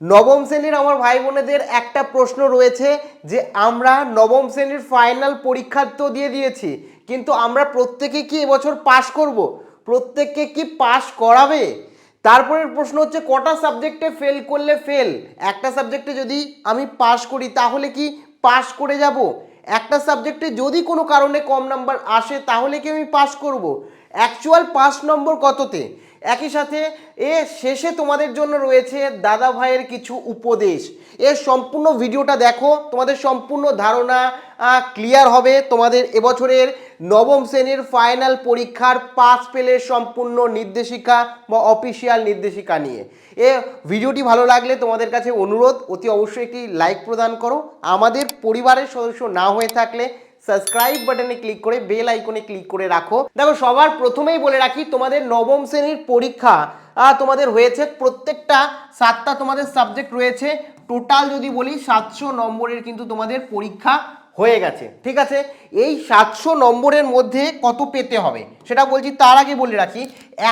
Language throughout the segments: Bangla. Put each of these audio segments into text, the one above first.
নবম শ্রেণির আমার ভাই বোনেদের একটা প্রশ্ন রয়েছে যে আমরা নবম শ্রেণির ফাইনাল পরীক্ষা তো দিয়ে দিয়েছি, কিন্তু আমরা প্রত্যেকে কি এবছর পাশ করব? প্রত্যেককে কি পাশ করাবে? তারপরের প্রশ্ন হচ্ছে, কটা সাবজেক্টে ফেল করলে ফেল একটা সাবজেক্টে যদি আমি পাশ করি, তাহলে কি পাশ করে যাব? একটা সাবজেক্টে যদি কোনো কারণে কম নাম্বার আসে, তাহলে কি আমি পাস করব? অ্যাকচুয়াল পাস নম্বর কততে? একই সাথে এ শেষে তোমাদের জন্য রয়েছে দাদা ভাইয়ের কিছু উপদেশ। এর সম্পূর্ণ ভিডিওটা দেখো, তোমাদের সম্পূর্ণ ধারণা ক্লিয়ার হবে। তোমাদের এবছরের নবম শ্রেণির ফাইনাল পরীক্ষার পাস ফেলের সম্পূর্ণ নির্দেশিকা বা অফিসিয়াল নির্দেশিকা নিয়ে। এ ভিডিওটি ভালো লাগলে তোমাদের কাছে অনুরোধ, অতি অবশ্যই একটি লাইক প্রদান করো। আমাদের পরিবারের সদস্য না হয়ে থাকলে সাবস্ক্রাইব বাটনে ক্লিক করে বেল আইকনে ক্লিক করে রাখো। দেখো, সবার প্রথমেই বলে রাখি, তোমাদের নবম শ্রেণির পরীক্ষা তোমাদের হয়েছে প্রত্যেকটা সাতটা তোমাদের সাবজেক্ট রয়েছে। টোটাল যদি বলি, সাতশো নম্বরের কিন্তু তোমাদের পরীক্ষা হয়ে গেছে, ঠিক আছে? এই সাতশো নম্বরের মধ্যে কত পেতে হবে? সেটা বলছি, তার আগে বলে রাখি,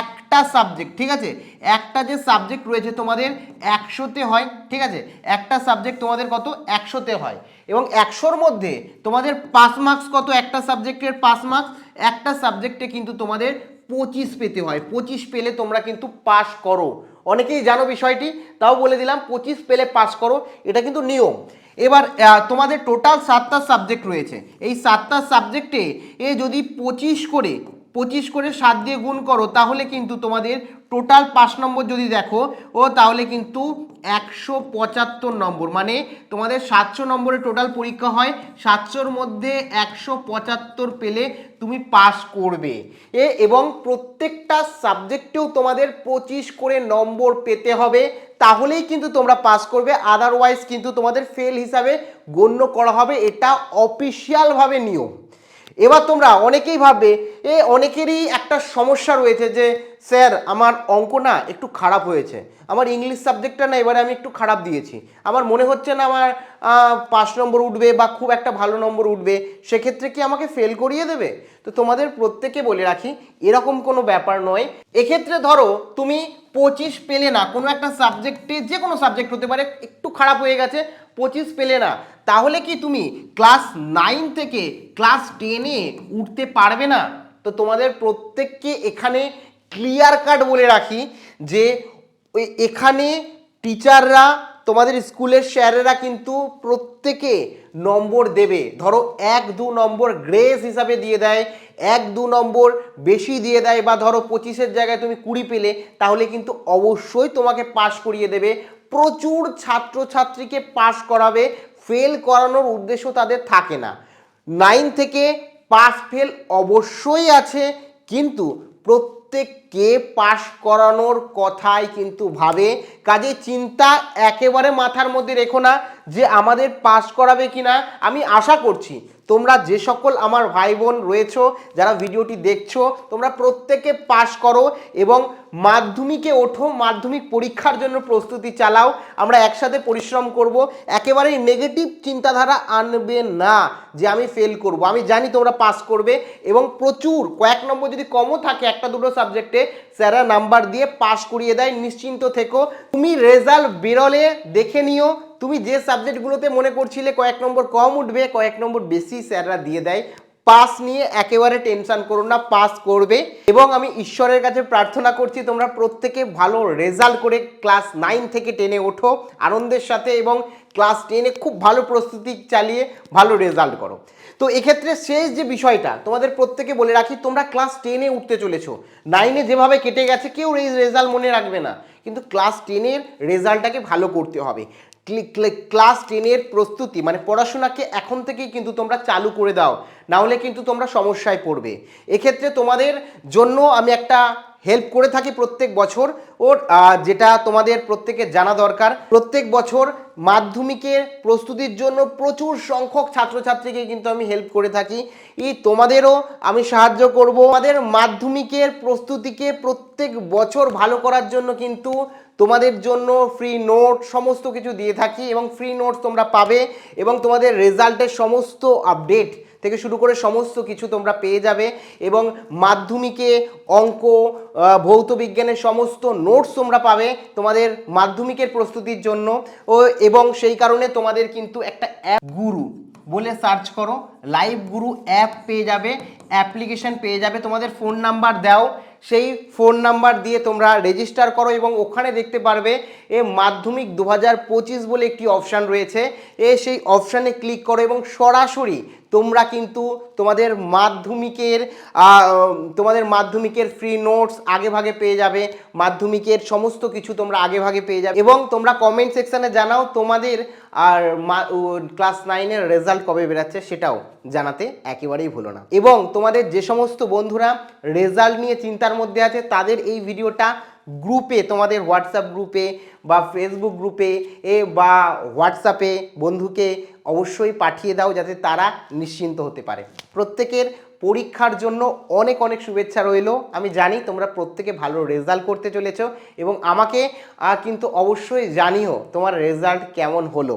একটা সাবজেক্ট ঠিক আছে? একটা যে সাবজেক্ট রয়েছে তোমাদের, একশোতে হয়, ঠিক আছে? একটা সাবজেক্ট তোমাদের কত? একশোতে হয়। এবং একশোর মধ্যে তোমাদের পাস মার্কস কত? একটা সাবজেক্টের পাস মার্কস একটা সাবজেক্টে কিন্তু তোমাদের পঁচিশ পেতে হয়। পঁচিশ পেলে তোমরা কিন্তু পাস করো। অনেকেই জানো বিষয়টি, তাও বলে দিলাম, পঁচিশ পেলে পাস করো, এটা কিন্তু নিয়ম। এবার তোমাদের টোটাল সাতটা সাবজেক্ট রয়েছে। এই সাতটা সাবজেক্টে এ যদি পঁচিশ করে পঁচিশ করে সাত দিয়ে গুণ করো, তাহলে কিন্তু তোমাদের টোটাল পাঁচ নম্বর যদি দেখো, ও তাহলে কিন্তু একশো পঁচাত্তর নম্বর। মানে তোমাদের সাতশো নম্বরের টোটাল পরীক্ষা হয়, সাতশোর মধ্যে একশো পঁচাত্তর পেলে তুমি পাস করবে। এ এবং প্রত্যেকটা সাবজেক্টেও তোমাদের পঁচিশ করে নম্বর পেতে হবে, তাহলেই কিন্তু তোমরা পাস করবে আদারওয়াইজ কিন্তু তোমাদের ফেল হিসাবে গণ্য করা হবে, এটা অফিসিয়ালভাবে নিয়ম। এবার তোমরা অনেকেই ভাববে, এ অনেকেরই একটা সমস্যা রয়েছে যে, স্যার, আমার অঙ্ক না একটু খারাপ হয়েছে। আমার ইংলিশ সাবজেক্টটা না এবারে আমি একটু খারাপ দিয়েছি। আমার মনে হচ্ছে না আমার পাঁচ নম্বর উঠবে বা খুব একটা ভালো নম্বর উঠবে, সেক্ষেত্রে কি আমাকে ফেল করিয়ে দেবে? তো তোমাদের প্রত্যেকে বলে রাখি, এরকম কোনো ব্যাপার নয়। এক্ষেত্রে ধরো, তুমি পঁচিশ পেলে না, কোনো একটা সাবজেক্টে যে কোনো সাবজেক্ট হতে পারে, একটু খারাপ হয়ে গেছে, পঁচিশ পেলে না। তাহলে কি তুমি ক্লাস নাইন থেকে ক্লাস টেনে উঠতে পারবে না? তো তোমাদের প্রত্যেককে এখানে ক্লিয়ার কাট বলে রাখি যে এখানে টিচাররা তোমাদের স্কুলের স্যারেরা কিন্তু প্রত্যেকে নম্বর দেবে। ধরো এক, দু নম্বর গ্রেস হিসাবে দিয়ে দেয়, এক, দু নম্বর বেশি দিয়ে দেয়, বা ধরো পঁচিশের জায়গায় তুমি কুড়ি পেলে, তাহলে কিন্তু অবশ্যই তোমাকে পাশ করিয়ে দেবে। প্রচুর ছাত্রছাত্রীকে পাশ করাবে ফেল করানোর উদ্দেশ্য তাদের থাকে না। নাইন থেকে পাস ফেল অবশ্যই আছে কিন্তু প্রত্যেককে পাশ করানোর কথাই কিন্তু ভাবে। কাজে চিন্তা একেবারে মাথার মধ্যে রেখো না যে আমাদের পাশ করাবে কিনা। আমি আশা করছি তোমরা যে সকল আমার ভাই বোন রয়েছো, যারা ভিডিওটি দেখছ, তোমরা প্রত্যেকে পাশ করো এবং মাধ্যমিকে ওঠো, মাধ্যমিক পরীক্ষার জন্য প্রস্তুতি চালাও। আমরা একসাথে পরিশ্রম করব। একেবারেই নেগেটিভ চিন্তাধারা আনবে না যে আমি ফেল করব। আমি জানি তোমরা পাস করবে এবং প্রচুর, কয়েক নম্বর যদি কমও থাকে একটা দুটো সাবজেক্টে স্যারা নাম্বার দিয়ে পাশ করিয়ে দেয়, নিশ্চিন্ত থেকো। তুমি রেজাল্ট বেরোলে দেখে নিও। তুমি যে সাবজেক্টগুলোতে মনে করছিলে কয়েক নম্বর কম উঠবে, কয়েক নম্বর বেশি স্যাররা দিয়ে দেয়। পাস নিয়ে একেবারে টেনশন করো না, পাস করবে। এবং আমি ঈশ্বরের কাছে প্রার্থনা করছি, তোমরা প্রত্যেকে ভালো রেজাল্ট করে ক্লাস নাইন থেকে টেনে ওঠো আনন্দের সাথে এবং ক্লাস টেনে খুব ভালো প্রস্তুতি চালিয়ে ভালো রেজাল্ট করো। তো এক্ষেত্রে শেষ যে বিষয়টা, তোমাদের প্রত্যেকে বলে রাখি, তোমরা ক্লাস টেনে উঠতে চলেছো। নাইনে যেভাবে কেটে গেছে, কেউ রেজাল্ট মনে রাখবে না। কিন্তু ক্লাস টেনের রেজাল্টটাকে ভালো করতে হবে। ক্লাস টেনের প্রস্তুতি মানে পড়াশোনাকে এখন থেকেই কিন্তু তোমরা চালু করে দাও, নাহলে কিন্তু তোমরা সমস্যায় পড়বে। এক্ষেত্রে তোমাদের জন্য আমি একটা হেল্প করে থাকি প্রত্যেক বছর। ওর যেটা তোমাদের প্রত্যেকের জানা দরকার, প্রত্যেক বছর মাধ্যমিকের প্রস্তুতির জন্য প্রচুর সংখ্যক ছাত্রছাত্রীকে কিন্তু আমি হেল্প করে থাকি। এই তোমাদেরও আমি সাহায্য করব। আমাদের মাধ্যমিকের প্রস্তুতিকে প্রত্যেক বছর ভালো করার জন্য কিন্তু তোমাদের জন্য ফ্রি নোট সমস্ত কিছু দিয়ে থাকি এবং ফ্রি নোটস তোমরা পাবে এবং তোমাদের রেজাল্টের সমস্ত আপডেট থেকে শুরু করে সমস্ত কিছু তোমরা পেয়ে যাবে এবং মাধ্যমিকে অঙ্ক ভৌত বিজ্ঞানের সমস্ত নোটস তোমরা পাবে তোমাদের মাধ্যমিকের প্রস্তুতির জন্য। ও, এবং সেই কারণে তোমাদের কিন্তু একটা অ্যাপ গুরু বলে সার্চ করো। লাইভ গুরু অ্যাপ পেয়ে যাবে অ্যাপ্লিকেশন পেয়ে যাবে। তোমাদের ফোন নাম্বার দাও, সেই ফোন নাম্বার দিয়ে তোমরা রেজিস্টার করো এবং ওখানে দেখতে পারবে এ মাধ্যমিক দু বলে একটি অপশান রয়েছে। এ সেই অপশানে ক্লিক করো এবং সরাসরি তোমরা কিন্তু তোমাদের মাধ্যমিকের তোমাদের মাধ্যমিকের ফ্রি নোটস আগে ভাগে পেয়ে যাবে। মাধ্যমিকের সমস্ত কিছু তোমরা আগে ভাগে পেয়ে যাবে। এবং তোমরা কমেন্ট সেকশানে জানাও তোমাদের আর ক্লাস নাইনের রেজাল্ট কবে বেরাচ্ছে সেটাও জানাতে একেবারেই ভুলো না। এবং তোমাদের যে সমস্ত বন্ধুরা রেজাল্ট নিয়ে চিন্তার মধ্যে আছে তাদের এই ভিডিওটা গ্রুপে, তোমাদের হোয়াটসঅ্যাপ গ্রুপে বা ফেসবুক গ্রুপে এ বা হোয়াটসঅ্যাপে বন্ধুকে অবশ্যই পাঠিয়ে দাও যাতে তারা নিশ্চিন্ত হতে পারে। প্রত্যেকের পরীক্ষার জন্য অনেক অনেক শুভেচ্ছা রইল। আমি জানি তোমরা প্রত্যেকে ভালো রেজাল্ট করতে চলেছো এবং আমাকে কিন্তু অবশ্যই জানিও তোমার রেজাল্ট কেমন হলো।